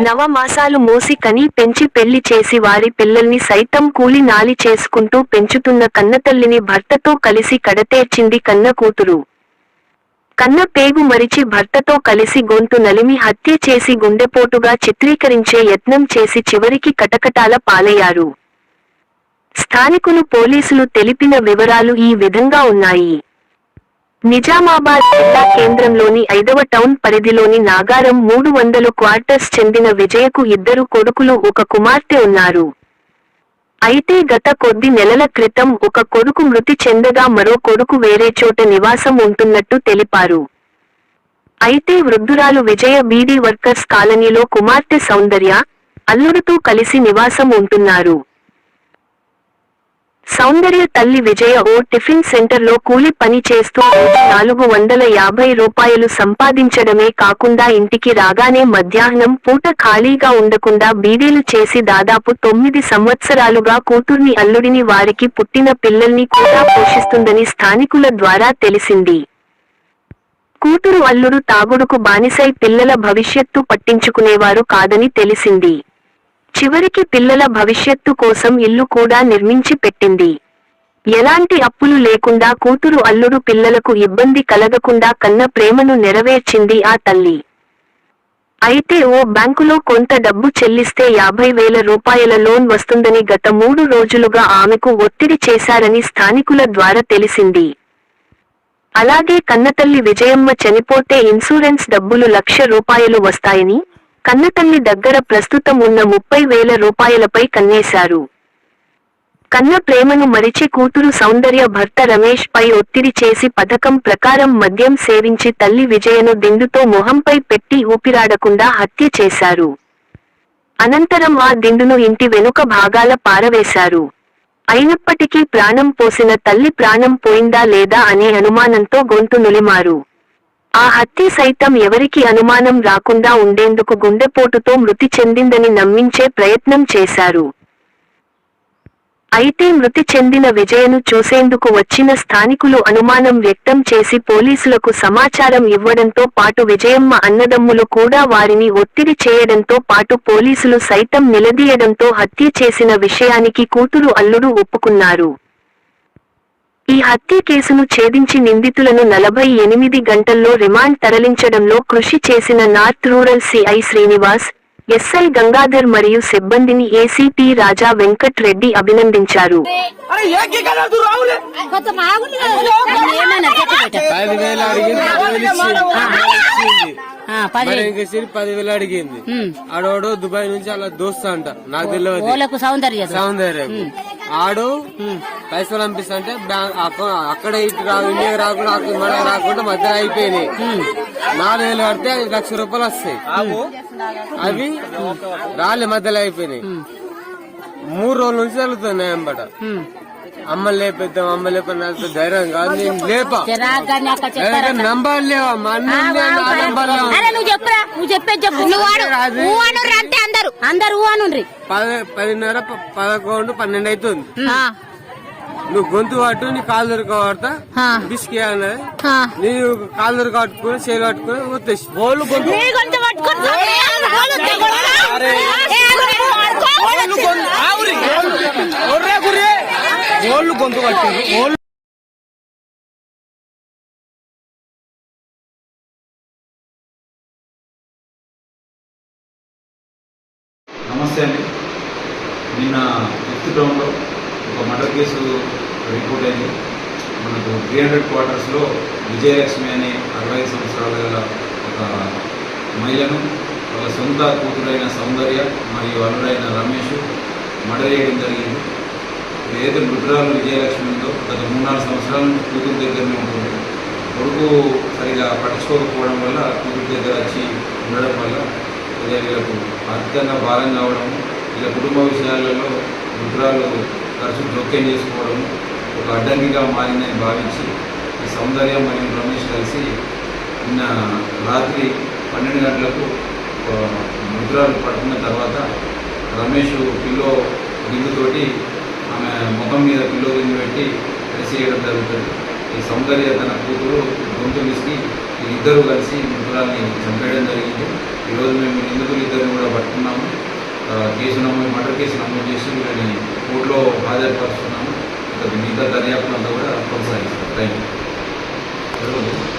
నవమాసాలు మోసి కని పెంచి పెళ్ళి చేసి వారి పిల్లల్ని సైతం కూలి నాలి చేసుకుంటూ పెంచుతున్న కన్నతల్లిని భర్తతో కలిసి కడతేర్చింది కన్న కూతురు. కన్న పేగు మరిచి భర్తతో కలిసి గొంతు నలిమి హత్య చేసి గుండెపోటుగా చిత్రీకరించే యత్నం చేసి చివరికి కటకటాల పాలయ్యారు. స్థానికులు పోలీసులు తెలిపిన వివరాలు ఈ విధంగా ఉన్నాయి. నిజామాబాద్ జిల్లా కేంద్రంలోని ఐదవ టౌన్ పరిధిలోని నాగారం మూడు వందలు క్వార్టర్స్ చెందిన విజయకు ఇద్దరు కొడుకులు ఒక కుమార్తె ఉన్నారు. అయితే గత కొద్ది నెలల క్రితం ఒక కొడుకు మృతి చెందగా మరో కొడుకు వేరే చోట నివాసం ఉంటున్నట్టు తెలిపారు. అయితే వృద్ధురాలు విజయ బీడీ వర్కర్స్ కాలనీలో కుమార్తె సౌందర్య అల్లుడితో కలిసి నివాసం ఉంటున్నారు. సౌందర్య తల్లి విజయ ఓ టిఫిన్ సెంటర్లో కూలి పని చేస్తూ రోజు నాలుగు వందల యాభై రూపాయలు సంపాదించడమే కాకుండా ఇంటికి రాగానే మధ్యాహ్నం పూట ఖాళీగా ఉండకుండా బీడీలు చేసి దాదాపు తొమ్మిది సంవత్సరాలుగా కూతుర్ని అల్లుడిని వారికి పుట్టిన పిల్లల్ని కూడా పోషిస్తుందని స్థానికుల ద్వారా తెలిసింది. కూతురు అల్లుడు తాగుడుకు బానిసై పిల్లల భవిష్యత్తు పట్టించుకునేవారు కాదని తెలిసింది. చివరికి పిల్లల భవిష్యత్తు కోసం ఇల్లు కూడా నిర్మించి పెట్టింది. ఎలాంటి అప్పులు లేకుండా కూతురు అల్లుడు పిల్లలకు ఇబ్బంది కలగకుండా కన్న ప్రేమను నెరవేర్చింది ఆ తల్లి. అయితే ఓ బ్యాంకులో కొంత డబ్బు చెల్లిస్తే యాభై వేల రూపాయల లోన్ వస్తుందని గత మూడు రోజులుగా ఆమెకు ఒత్తిడి చేశారని స్థానికుల ద్వారా తెలిసింది. అలాగే కన్నతల్లి విజయమ్మ చనిపోతే ఇన్సూరెన్స్ డబ్బులు లక్ష రూపాయలు వస్తాయని కన్నతల్లి దగ్గర ప్రస్తుతం ఉన్న ముప్పై వేల రూపాయలపై కన్నేశారు. కన్న ప్రేమను మరిచి కూతురు సౌందర్య భర్త రమేష్ పై ఒత్తిడి చేసి పథకం ప్రకారం మద్యం సేవించి తల్లి విజయను దిండుతో మొహంపై పెట్టి ఊపిరాడకుండా హత్య చేశారు. అనంతరం ఆ దిండును ఇంటి వెనుక భాగాల పారవేశారు. అయినప్పటికీ ప్రాణం పోసిన తల్లి ప్రాణం పోయిందా లేదా అనే అనుమానంతో గొంతు నులిమారు. ఆ హత్య సైతం ఎవరికి అనుమానం రాకుండా ఉండేందుకు గుండెపోటుతో మృతి చెందిందని నమ్మించే ప్రయత్నం చేశారు. అయితే మృతి చెందిన విజయను చూసేందుకు వచ్చిన స్థానికులు అనుమానం వ్యక్తం చేసి పోలీసులకు సమాచారం ఇవ్వడంతో పాటు విజయమ్మ అన్నదమ్ములు కూడా వారిని ఒత్తిడి చేయడంతో పాటు పోలీసులు సైతం నిలదీయడంతో హత్య చేసిన విషయానికి కూతురు అల్లుడు ఒప్పుకున్నారు. ఈ హత్య కేసును ఛేదించి నిందితులను నలభై ఎనిమిది గంటల్లో రిమాండ్ తరలించడంలో కృషి చేసిన north rural CI Srinivas SI Gangadhar మరియు సిబ్బందిని ఏసీపీ రాజా వెంకట్ రెడ్డి అభినందించారు. ఏమైనా. పదివేలు అడిగింది. ఆడోడు దుబాయ్ నుంచి అలా దోస్తా అంట. నాకు తెలియదు ఓలకు సౌందర్య సౌందర్య. ఆడు పైసలు పంపిస్తా అంటే అక్కడ ఇటు రా ఇండియాకి రాకుండా అక్కడ మనకి రాకుండా మధ్యలో అయిపోయినాయి. నాలుగు వేలు కడితే ఐదు లక్షల రూపాయలు వస్తాయి. అవి రాలే మధ్యలో అయిపోయినాయి. మూడు రోజుల నుంచి జరుగుతున్నాయి అంబట. అమ్మ లేపేద్దాం అమ్మ లేపని ధైర్యం కాదు. నేను లేపా. నంబర్ లేవా? మా అన్న నంబర్ నువ్వు చెప్పురా నువ్వు చెప్పేది చెప్పు. నువ్వు అంతే అందరు అందరు పది పదిన్నర పదకొండు పన్నెండు అవుతుంది నువ్వు గొంతు పట్టు నీ కాలు దొరకబడతా బిస్కి అన్నది. నేను కాలు దొరక పట్టుకుని చేలు పట్టుకుని వచ్చేసి గొంతు. పట్టుకొని గోళ్ళు గొంతు పట్టింది గోళ్ళు నమస్తే అండి. నిన్న ఫిఫ్త్ టౌన్లో ఒక మర్డర్ కేసు రిపోర్ట్ అయింది. మనకు త్రీ హండ్రెడ్ క్వార్టర్స్లో విజయలక్ష్మి అనే అరవై ఐదు సంవత్సరాల గల ఒక మహిళను వాళ్ళ సొంత కూతురైన సౌందర్య మరియు అల్లుడైన రమేష్ మర్డర్ చేయడం జరిగింది. ఏదైతే మృతురాలు విజయలక్ష్మి ఉందో గత మూడు నాలుగు సంవత్సరాల నుంచి కూతురు దగ్గరనే ఉంటుంది. కొడుకు సరిగా పట్టించుకోకపోవడం వల్ల కూతురు దగ్గర వచ్చి ఉండడం వల్ల ఇదే వీళ్ళకు ఆర్థికంగా భారం కావడం వీళ్ళ కుటుంబ విషయాలలో మృతురాలు తరచు జోక్యం చేసుకోవడం ఒక అడ్డంకిగా మారిందని భావించి ఈ సౌందర్య మరియు రమేష్ కలిసి నిన్న రాత్రి పన్నెండు గంటలకు ముద్రాలు పట్టిన పడుకున్న తర్వాత రమేష్ పిల్లో దిగుతోటి ఆమె ముఖం మీద పిల్లో పెట్టి చేయడం జరుగుతుంది. ఈ సౌందర్య తన కూతురు గొంతులిసి ఇద్దరు కలిసి మృతురాల్ని చంపేయడం జరిగింది. ఈరోజు మేము నిందితులు ఇద్దరిని కూడా పట్టుకున్నాము. కేసు నమోదు మర్డర్ కేసు నమోదు చేసి వీళ్ళని కోర్టులో హాజరుపరుస్తున్నాము. మిగతా దర్యాప్తు అంతా కూడా కొనసాగిస్తాం. Thank you